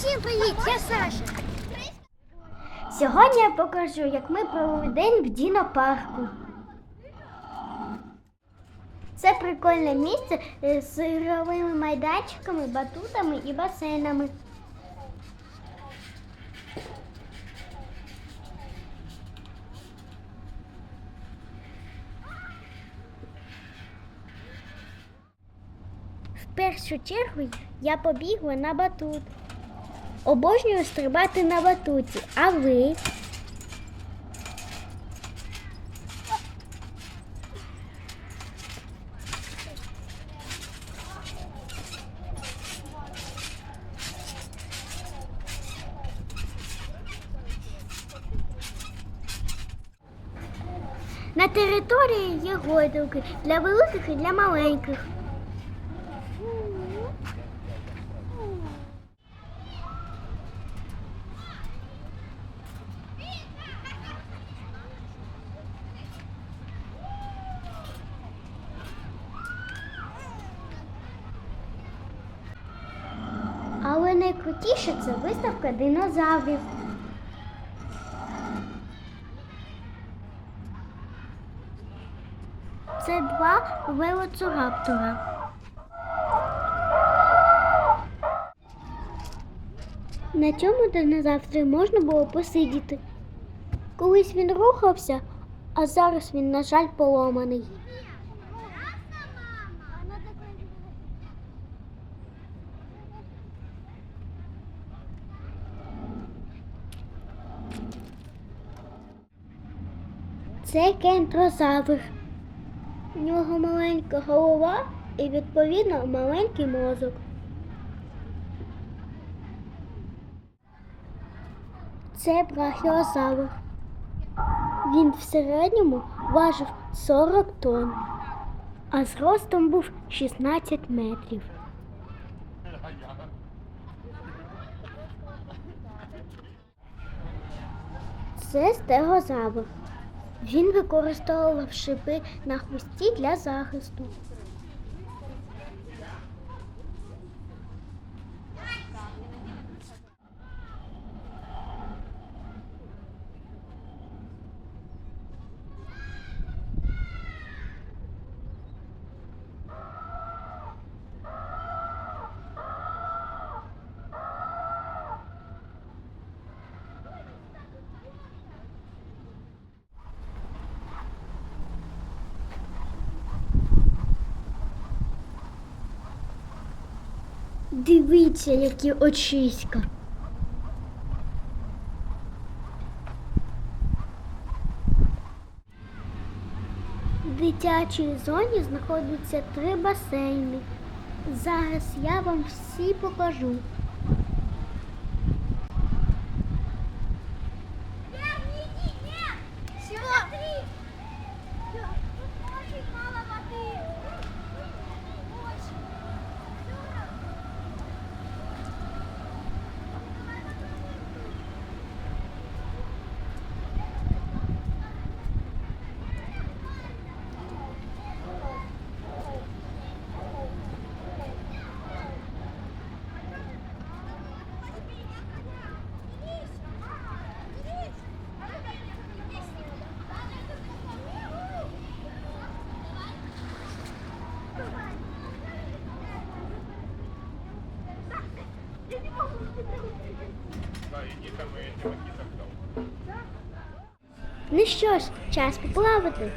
Всім привіт, я Саша. Сьогодні я покажу, як ми провели день в Дінопарку. Це прикольне місце е, з ігровими майданчиками, батутами і басейнами. В першу чергу я побігла на батут. Обожнюю стрибати на батуті, а ви? На території є гойдалки для великих і для маленьких. Але найкрутіше це виставка динозаврів. Це два велоцираптора. На цьому динозаврі можна було посидіти. Колись він рухався, а зараз він, на жаль, поломаний. Це кентрозавр. У нього маленька голова і, відповідно, маленький мозок. Це брахіозавр. Він в середньому важив 40 тонн, а зростом був 16 метрів. Це стегозавр. Він використовував шипи на хвості для захисту. Дивіться, які очиська. В дитячій зоні знаходяться три басейни. Зараз я вам всі покажу. Ну що ж, час поплавати.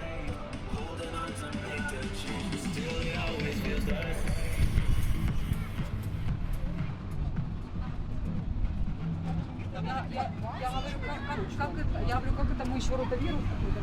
Я говорю, как это мы еще ротовирус какой-то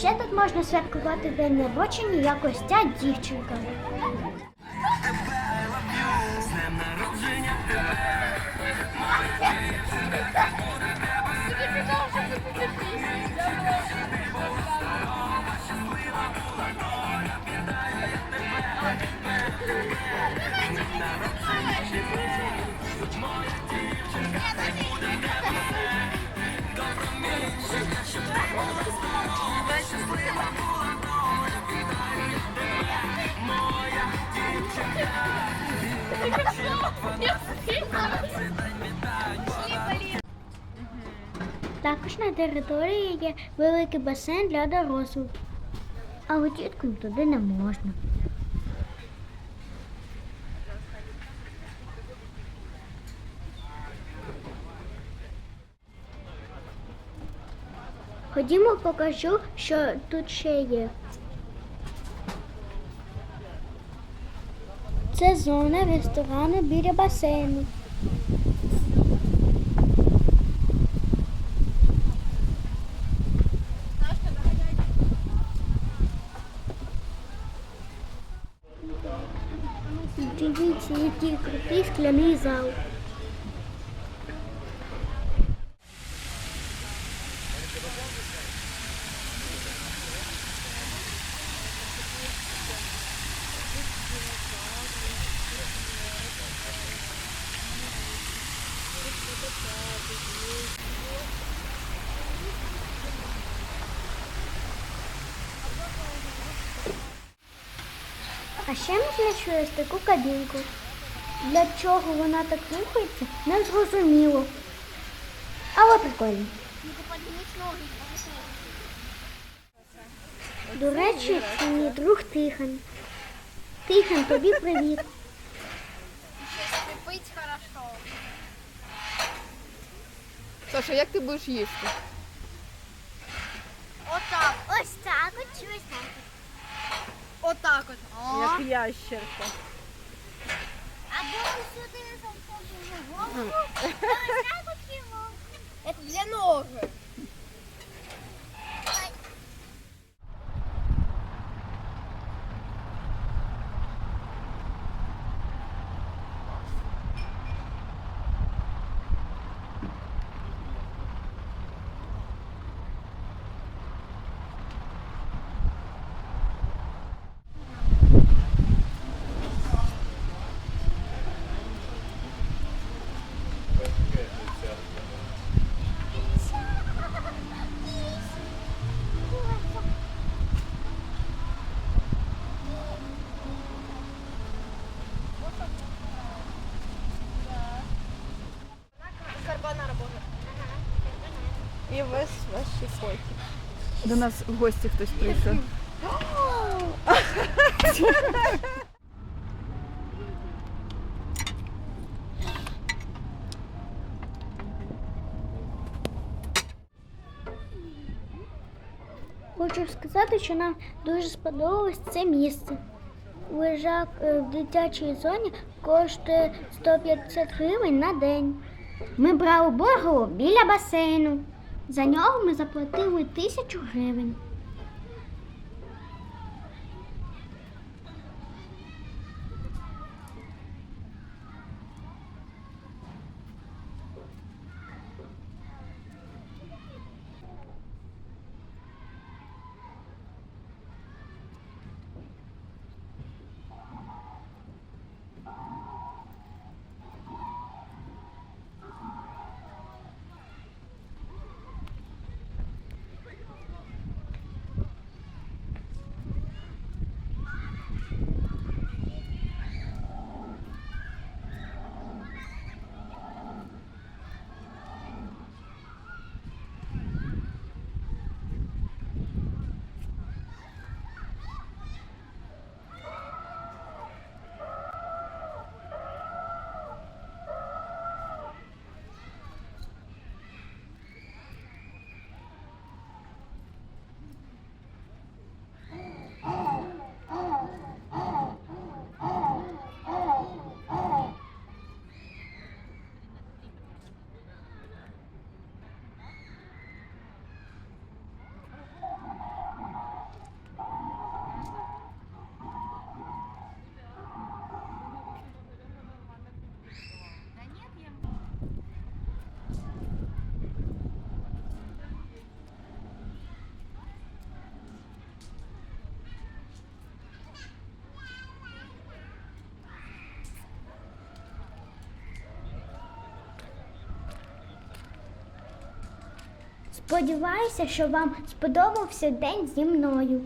ще тут можна святкувати день народження якось ця дівчинка. Також на території є великий басейн для дорослих. Але діткам туди не можна. Ходімо, покажу, що тут ще є. Це зона ресторану біля басейну. Скляний зал. А ще ми знайшли ось таку кабінку. Для чого вона так рухається, не зрозуміло. Але прикольно. До речі, це мій друг Тихон. Тихон, тобі привіт. Пить хорошо. Саша, як ти будеш їсти? Отак. Ось так от чи ось так? Отак от. Як ящерка. Або сюди голову. от його. Це для ноги. Ваші. До нас в гості хтось прийшов. Хочу сказати, що нам дуже сподобалось це місце. Лежак е, в дитячій зоні коштує 150 гривень на день. Ми брали боргову біля басейну. За нього ми заплатили тисячу гривень. Сподіваюся, що вам сподобався день зі мною.